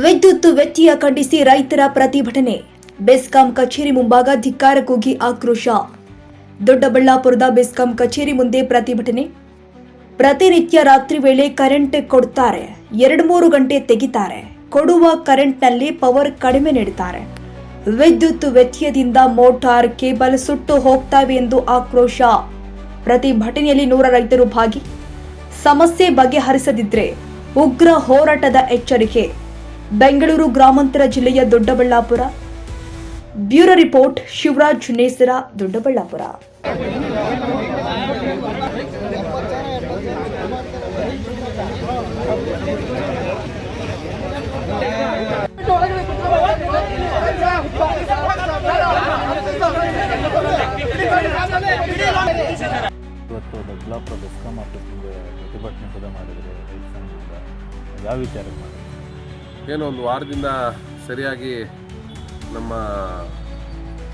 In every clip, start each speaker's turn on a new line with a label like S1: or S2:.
S1: ವಿದ್ಯುತ್ ವ್ಯತ್ಯಯ ಖಂಡಿಸಿ ರೈತರ ಪ್ರತಿಭಟನೆ. ಬೆಸ್ಕಾಂ ಕಚೇರಿ ಮುಂಭಾಗ ಧಿಕ್ಕಾರ ಕೂಗಿ ಆಕ್ರೋಶ. ದೊಡ್ಡಬಳ್ಳಾಪುರದ ಬೆಸ್ಕಾಂ ಕಚೇರಿ ಮುಂದೆ ಪ್ರತಿಭಟನೆ. ಪ್ರತಿನಿತ್ಯ ರಾತ್ರಿ ವೇಳೆ ಕರೆಂಟ್ ಕೊಡ್ತಾರೆ. ಎರಡು ಮೂರು ಗಂಟೆ ತೆಗಿತಾರೆ. ಕೊಡುವ ಕರೆಂಟ್ನಲ್ಲಿ ಪವರ್ ಕಡಿಮೆ ನೀಡುತ್ತಾರೆ ವಿದ್ಯುತ್ ವ್ಯತ್ಯಯದಿಂದ ಮೋಟಾರ್ ಕೇಬಲ್ ಸುಟ್ಟು ಹೋಗ್ತವೆ ಎಂದು ಆಕ್ರೋಶ. ಪ್ರತಿಭಟನೆಯಲ್ಲಿ ನೂರ ರೈತರು ಭಾಗಿ. ಸಮಸ್ಯೆ ಬಗೆಹರಿಸದಿದ್ರೆ ಉಗ್ರ ಹೋರಾಟದ ಎಚ್ಚರಿಕೆ. ಬೆಂಗಳೂರು ಗ್ರಾಮಾಂತರ ಜಿಲ್ಲೆಯ Doddaballapura. Bureau report, Shivaraj Nesara, Doddaballapura.
S2: ಇವತ್ತು ದೊಡ್ಡಬಳ್ಳಾಪುರ ಬೆಸ್ಕಾಂ ಆಫೀಸ್ ಮುಂದೆ ಪ್ರತಿಭಟನೆ ಕೂಡ ಮಾಡಿದರೆ ಯಾವ ವಿಚಾರ ಮಾಡಿದ್ರು?
S3: ಏನೋ ಒಂದು ವಾರದಿಂದ ಸರಿಯಾಗಿ ನಮ್ಮ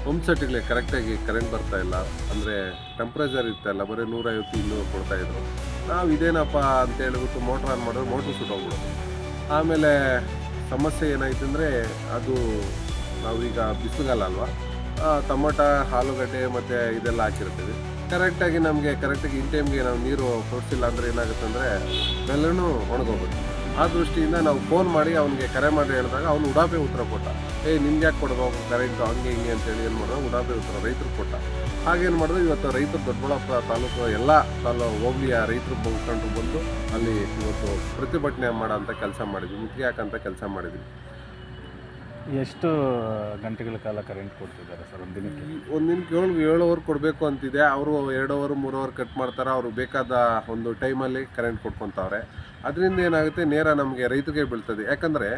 S3: ಪಂಪ್ ಸೆಟ್ಗಳಿಗೆ ಕರೆಕ್ಟಾಗಿ ಕರೆಂಟ್ ಬರ್ತಾ ಇಲ್ಲ. ಅಂದರೆ ಟೆಂಪ್ರೇಚರ್ ಇರ್ತಾಯಿಲ್ಲ ಬರೀ ನೂರೈವತ್ತು, ಇನ್ನೂರು ಕೊಡ್ತಾಯಿದ್ರು ನಾವು ಇದೇನಪ್ಪ ಅಂತ ಹೇಳ್ಬಿಟ್ಟು ಮೋಟ್ರ್ ಆನ್ ಮಾಡಿದ್ರೆ ಮೋಟ್ರ್ ಸುಟ್ಟೋಗ್ಬಿಡೋದು ಆಮೇಲೆ ಸಮಸ್ಯೆ ಏನಾಯ್ತು ಅಂದರೆ ಅದು ನಾವೀಗ ಬಿಸಿಲುಗಾಲ ಅಲ್ವಾ? ಟೊಮೊಟ, ಆಲೂಗಡ್ಡೆ ಮತ್ತು ಇದೆಲ್ಲ ಹಾಕಿರ್ತೀವಿ. ಕರೆಕ್ಟಾಗಿ ನಮಗೆ ಕರೆಕ್ಟಾಗಿ ಇನ್ ಟೈಮ್ಗೆ ನಾವು ನೀರು ಕೊಡ್ಸಿಲ್ಲ ಅಂದರೆ ಏನಾಗುತ್ತೆ ಅಂದರೆ ಬೆಲ್ಲನೂ ಒಣಗೋಗುತ್ತೆ. ಆ ದೃಷ್ಟಿಯಿಂದ ನಾವು ಫೋನ್ ಮಾಡಿ ಅವನಿಗೆ ಕರೆ ಮಾಡಿ ಹೇಳಿದಾಗ ಅವನು ಉಡಾಪೆ ಉತ್ತರ ಕೊಟ್ಟ. ಏ ನಿಮ್ಗೆ ಯಾಕೆ ಕೊಡಬೇಕು? ಕರೆಂಟು ಹಂಗೆ ಹಿಂಗೆ ಅಂತೇಳಿ ಏನು ಮಾಡೋದು? ಉಡಾಪೆ ಉತ್ತರ ರೈತರು ಕೊಟ್ಟ. ಹಾಗೇನು ಮಾಡಿದ್ರು ಇವತ್ತು ರೈತರು ದೊಡ್ಡಬಳ್ಳಾಪುರ ತಾಲೂಕು ಎಲ್ಲ ತಾಲೂ ಆ ರೈತರು ಮುಖಂಡರು ಬಂದು ಅಲ್ಲಿ ಇವತ್ತು ಪ್ರತಿಭಟನೆ ಮಾಡೋ ಅಂತ ಕೆಲಸ ಮಾಡಿದ್ವಿ. ಮುಖ್ಯ ಹಾಕೋಂಥ ಕೆಲಸ ಮಾಡಿದ್ವಿ.
S2: ಎಷ್ಟು ಗಂಟೆಗಳ ಕಾಲ ಕರೆಂಟ್ ಕೊಡ್ತಿದ್ದಾರೆ ಸರ್ ಒಂದು ದಿನಕ್ಕೆ?
S3: ಒಂದು ದಿನಕ್ಕೆ ಏಳು ಏಳು ಅವರ್ ಕೊಡಬೇಕು ಅಂತಿದೆ. ಅವರು ಎರಡು ಅವರ್ ಮೂರು ಅವರ್ ಕಟ್ ಮಾಡ್ತಾರೆ. ಅವರು ಬೇಕಾದ ಒಂದು ಟೈಮಲ್ಲಿ ಕರೆಂಟ್ ಕೊಟ್ಕೊತಾವ್ರೆ. ಅದರಿಂದ ಏನಾಗುತ್ತೆ? ನೇರ ನಮಗೆ ರೈತರಿಗೆ ಬೀಳ್ತದೆ. ಯಾಕಂದರೆ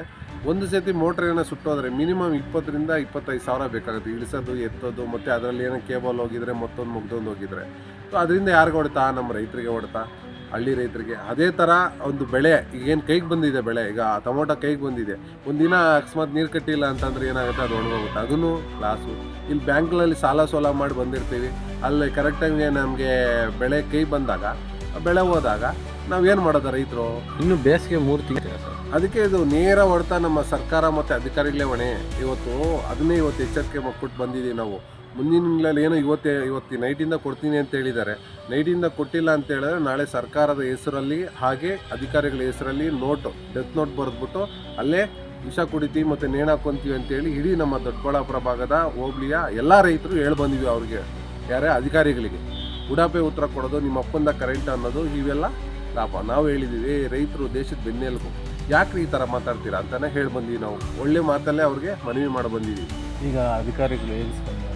S3: ಒಂದು ಸತಿ ಮೋಟ್ರೇನ ಸುಟ್ಟೋದ್ರೆ ಮಿನಿಮಮ್ ಇಪ್ಪತ್ತರಿಂದ ಇಪ್ಪತ್ತೈದು ಸಾವಿರ ಬೇಕಾಗುತ್ತೆ. ಇಳಿಸೋದು, ಎತ್ತೋದು, ಮತ್ತು ಅದರಲ್ಲಿ ಏನೋ ಕೇಬಲ್ ಹೋಗಿದ್ರೆ ಮತ್ತೊಂದು ಮುಗ್ದೊಂದು ಹೋಗಿದ್ರೆ. ಸೊ ಅದರಿಂದ ಯಾರಿಗೆ ಹೊಡ್ತಾ? ನಮ್ಮ ರೈತರಿಗೆ ಹೊಡ್ತಾ. ಹಳ್ಳಿ ರೈತರಿಗೆ. ಅದೇ ಥರ ಒಂದು ಬೆಳೆ, ಈಗೇನು ಕೈಗೆ ಬಂದಿದೆ ಬೆಳೆ, ಈಗ ಟೊಮೊಟೊ ಕೈಗೆ ಬಂದಿದೆ. ಒಂದಿನ ಅಕಸ್ಮಾತ್ ನೀರು ಕಟ್ಟಿಲ್ಲ ಅಂತಂದ್ರೆ ಏನಾಗುತ್ತೆ, ಅದು ಒಣಗೋಗುತ್ತೆ. ಅದನ್ನು ಲಾಸು. ಇಲ್ಲಿ ಬ್ಯಾಂಕ್ಗಳಲ್ಲಿ ಸಾಲ ಸೋಲ ಮಾಡಿ ಬಂದಿರ್ತೀವಿ. ಅಲ್ಲಿ ಕರೆಕ್ಟಾಗಿ ನಮಗೆ ಬೆಳೆ ಕೈ ಬಂದಾಗ, ಬೆಳೆ ಹೋದಾಗ ನಾವೇನು ಮಾಡೋದು ರೈತರು?
S2: ಇನ್ನು ಬೇಸಿಗೆ ಮೂರು ತಿಂಗಳು
S3: ಅದಕ್ಕೆ ಇದು ನೇರ ಹೊಡೆತ ನಮ್ಮ ಸರ್ಕಾರ ಮತ್ತು ಅಧಿಕಾರಿಗಳೇ ಹೊಣೆ. ಇವತ್ತು ಅದನ್ನೇ ಇವತ್ತು ಎಚ್ಚರಿಕೆ ಕೊಟ್ಟು ಬಂದಿದ್ದೀವಿ ನಾವು. ಮುಂದಿನ ದಿನಗಳಲ್ಲಿ ಏನೋ ಇವತ್ತೇ, ಇವತ್ತು ನೈಟಿಂದ ಕೊಡ್ತೀನಿ ಅಂತ ಹೇಳಿದ್ದಾರೆ. ನೈಟಿಂದ ಕೊಟ್ಟಿಲ್ಲ ಅಂತ ಹೇಳಿದ್ರೆ ನಾಳೆ ಸರ್ಕಾರದ ಹೆಸರಲ್ಲಿ ಹಾಗೆ ಅಧಿಕಾರಿಗಳ ಹೆಸರಲ್ಲಿ ನೋಟು, ಡೆತ್ ನೋಟ್ ಬರೆದ್ಬಿಟ್ಟು ಅಲ್ಲೇ ವಿಷ ಕುಡಿತೀವಿ ಮತ್ತು ನೇಣು ಹಾಕ್ಕೊಂತೀವಿ ಅಂತೇಳಿ ಇಡೀ ನಮ್ಮ ದೊಡ್ಡಬಳ್ಳಾಪುರ ಭಾಗದ ಹೋಬಳಿಯ ಎಲ್ಲ ರೈತರು ಹೇಳಿ ಬಂದಿವಿ ಅವ್ರಿಗೆ. ಯಾರೇ ಅಧಿಕಾರಿಗಳಿಗೆ. ಉಡಾಪೆ ಉತ್ತರ ಕೊಡೋದು, ನಿಮ್ಮ ಅಪ್ಪಂದ ಕರೆಂಟ್ ಅನ್ನೋದು, ಇವೆಲ್ಲ ಲಾಭ ನಾವು ಹೇಳಿದ್ದೀವಿ ರೈತರು ದೇಶದ ಬೆನ್ನೆಲುಬು. ಯಾಕ್ರಿ ಈ ಥರ ಮಾತಾಡ್ತೀರಾ ಅಂತಾನೆ ಹೇಳಿ ಬಂದೀವಿ ನಾವು. ಒಳ್ಳೆ ಮಾತಲ್ಲೇ ಅವ್ರಿಗೆ ಮನವಿ ಮಾಡಿ ಬಂದಿದ್ದೀವಿ
S2: ಈಗ ಅಧಿಕಾರಿಗಳು ಏನು ಸ್ಪಂದನೆ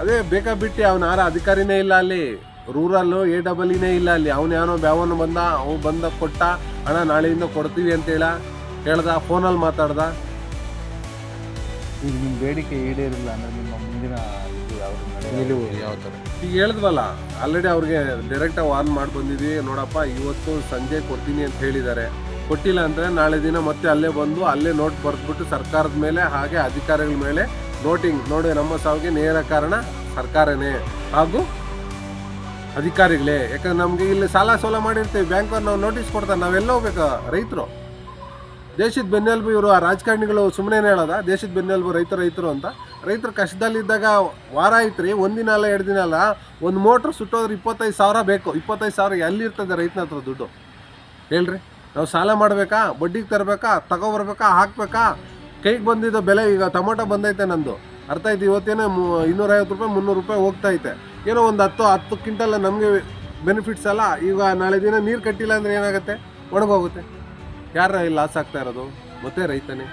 S3: ಅದೇ ಬೇಕಾ ಬಿಟ್ಟು ಅವನ ಯಾರ ಅಧಿಕಾರಿನೇ ಇಲ್ಲ ಅಲ್ಲಿ. ರೂರಲ್ಲು ಎ ಡಬಲ್ ಇನೇ ಇಲ್ಲ ಅಲ್ಲಿ. ಅವನು ಯಾವನೋ ಬ್ಯಾವನು ಬಂದ ಅವ್ನು ಬಂದ ಕೊಟ್ಟ ಹಣ ನಾಳೆಯಿಂದ ಕೊಡ್ತೀವಿ ಅಂತೇಳ ಹೇಳ್ದ ಫೋನಲ್ಲಿ ಮಾತಾಡ್ದ.
S2: ಈಗ ನಿಮ್ಮ ಬೇಡಿಕೆ ಈಡೇರಿಲ್ಲ ಅಂದ್ರೆ ನಿಮ್ಮ ಮುಂದಿನ ಇದು ಯಾವುದು ನಿಲುವು ಯಾವ ಥರ
S3: ಈಗ ಹೇಳಿದ್ವಲ್ಲ ಆಲ್ರೆಡಿ ಅವ್ರಿಗೆ ಡೈರೆಕ್ಟಾಗಿ ವಾರ್ನ್ ಮಾಡಿ ಬಂದಿದ್ವಿ. ನೋಡಪ್ಪ ಇವತ್ತು ಸಂಜೆ ಕೊಡ್ತೀನಿ ಅಂತ ಹೇಳಿದ್ದಾರೆ. ಕೊಟ್ಟಿಲ್ಲ ಅಂದರೆ ನಾಳೆ ದಿನ ಮತ್ತೆ ಅಲ್ಲೇ ಬಂದು ಅಲ್ಲೇ ನೋಟ್ ಬರೆದ್ಬಿಟ್ಟು ಸರ್ಕಾರದ ಮೇಲೆ ಹಾಗೆ ಅಧಿಕಾರಿಗಳ ಮೇಲೆ ನೋಟಿಂಗ್ ನೋಡಿ ನಮ್ಮ ಸಾವಿಗೆ ನೇರ ಕಾರಣ ಸರ್ಕಾರನೇ. ಹಾಗೂ ಅಧಿಕಾರಿಗಳೇ. ಯಾಕಂದ್ರೆ ನಮಗೆ ಇಲ್ಲಿ ಸಾಲ ಸೋಲ ಮಾಡಿರ್ತೀವಿ. ಬ್ಯಾಂಕವ್ರು ನಾವು ನೋಟಿಸ್ ಕೊಡ್ತಾರೆ. ನಾವೆಲ್ಲ ಹೋಗ್ಬೇಕು ರೈತರು. ದೇಶದ ಬೆನ್ನೆಲುಬು ಇವರು ಆ ರಾಜಕಾರಣಿಗಳು ಸುಮ್ಮನೆ ಹೇಳೋದ? ದೇಶದ ಬೆನ್ನೆಲುಬು ರೈತ ರೈತರು ಅಂತ. ರೈತರು ಕಷ್ಟದಲ್ಲಿದ್ದಾಗ ವಾರ ಐತ್ರಿ ಒಂದಿನ ಅಲ್ಲ, ಎರಡು ದಿನ ಅಲ್ಲ, ಒಂದು ಮೋಟ್ರ್ ಸುಟ್ಟೋದ್ರೆ ಇಪ್ಪತ್ತೈದು ಸಾವಿರ ಬೇಕು. ಇಪ್ಪತ್ತೈದು ಸಾವಿರ ಎಲ್ಲಿರ್ತದೆ ರೈತನ ಹತ್ರ ದುಡ್ಡು? ಹೇಳ್ರಿ. ನಾವು ಸಾಲ ಮಾಡಬೇಕಾ? ಬಡ್ಡಿಗೆ ತರಬೇಕಾ? ತಗೊಬರ್ಬೇಕಾ? ಹಾಕ್ಬೇಕಾ? ಕೈಗೆ ಬಂದಿದ್ದ ಬೆಲೆ ಈಗ ಟೊಮೊಟೊ ಬಂದೈತೆ ನಂದು. ಅರ್ಥ ಆಯ್ತು? ಇವತ್ತೇನೇ ಇನ್ನೂರೈವತ್ತು ರೂಪಾಯಿ ಮುನ್ನೂರು ರೂಪಾಯಿ ಹೋಗ್ತಾ ಐತೆ ಏನೋ ಒಂದು ಹತ್ತು ಹತ್ತು ಕ್ವಿಂಟಲ್ ನಮಗೆ ಬೆನಿಫಿಟ್ಸ್ ಅಲ್ಲ. ಈಗ ನಾಳೆ ದಿನ ನೀರು ಕಟ್ಟಿಲ್ಲ ಅಂದರೆ ಏನಾಗುತ್ತೆ? ಒಣಗೋಗುತ್ತೆ. ಯಾರ ಲಾಸ್ ಆಗ್ತಾ ಇರೋದು? ಮತ್ತೆ ರೈತನೇ.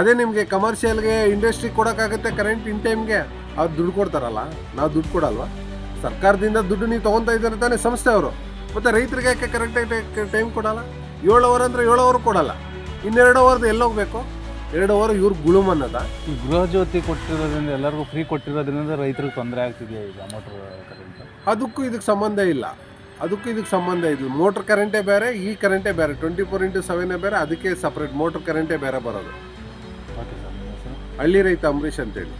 S3: ಅದೇ ನಿಮಗೆ ಕಮರ್ಷಿಯಲ್ಗೆ ಇಂಡಸ್ಟ್ರಿ ಕೊಡೋಕ್ಕಾಗುತ್ತೆ ಕರೆಂಟ್ ಇನ್ ಟೈಮ್ಗೆ ಅವ್ರು ದುಡ್ಡು ಕೊಡ್ತಾರಲ್ಲ? ನಾವು ದುಡ್ಡು ಕೊಡಲ್ವಾ? ಸರ್ಕಾರದಿಂದ ದುಡ್ಡು ನೀವು ತೊಗೊತಾ ಇದ್ದಾರೆ ತಾನೇ ಸಂಸ್ಥೆ ಅವರು ಮತ್ತು ರೈತರಿಗೆ ಯಾಕೆ ಕರೆಕ್ಟಾಗಿ ಟೈಮ್ ಕೊಡಲ್ಲ? ಏಳು ಓವರ್ ಅಂದ್ರೆ ಏಳು ಓವರ್ ಕೊಡಲ್ಲ. ಇನ್ನೆರಡು ಅವರ್ದು ಎಲ್ಲೋಗ್ಬೇಕು? ಎರಡು ಓವರ್ ಇವ್ರ ಗುಳುಮ್ ಅನ್ನೋದ
S2: ಈ ಗೃಹ ಜ್ಯೋತಿ ಕೊಟ್ಟಿರೋದ್ರಿಂದ ಎಲ್ಲರಿಗೂ ಫ್ರೀ ಕೊಟ್ಟಿರೋದ್ರಿಂದ ರೈತರಿಗೆ ತೊಂದರೆ ಆಗ್ತಿದೆಯಾ ಈಗ ಮೋಟ್ರ್ ಕರೆಂಟ್
S3: ಅದಕ್ಕೂ ಇದಕ್ಕೆ ಸಂಬಂಧ ಇಲ್ಲ. ಅದಕ್ಕೂ ಇದಕ್ಕೆ ಸಂಬಂಧ ಇಲ್ಲ. ಮೋಟ್ರ್ ಕರೆಂಟೇ ಬೇರೆ ಈ ಕರೆಂಟೇ ಬೇರೆ. ಟ್ವೆಂಟಿ ಫೋರ್ ಇಂಟು ಸೆವೆನೇ ಬೇರೆ ಅದಕ್ಕೆ ಸಪ್ರೇಟ್ ಮೋಟ್ರ್ ಕರೆಂಟೇ ಬೇರೆ ಬರೋದು. ಹಳ್ಳಿ ರೈತ ಅಂಬರೀಷ್ ಅಂತೇಳಿ.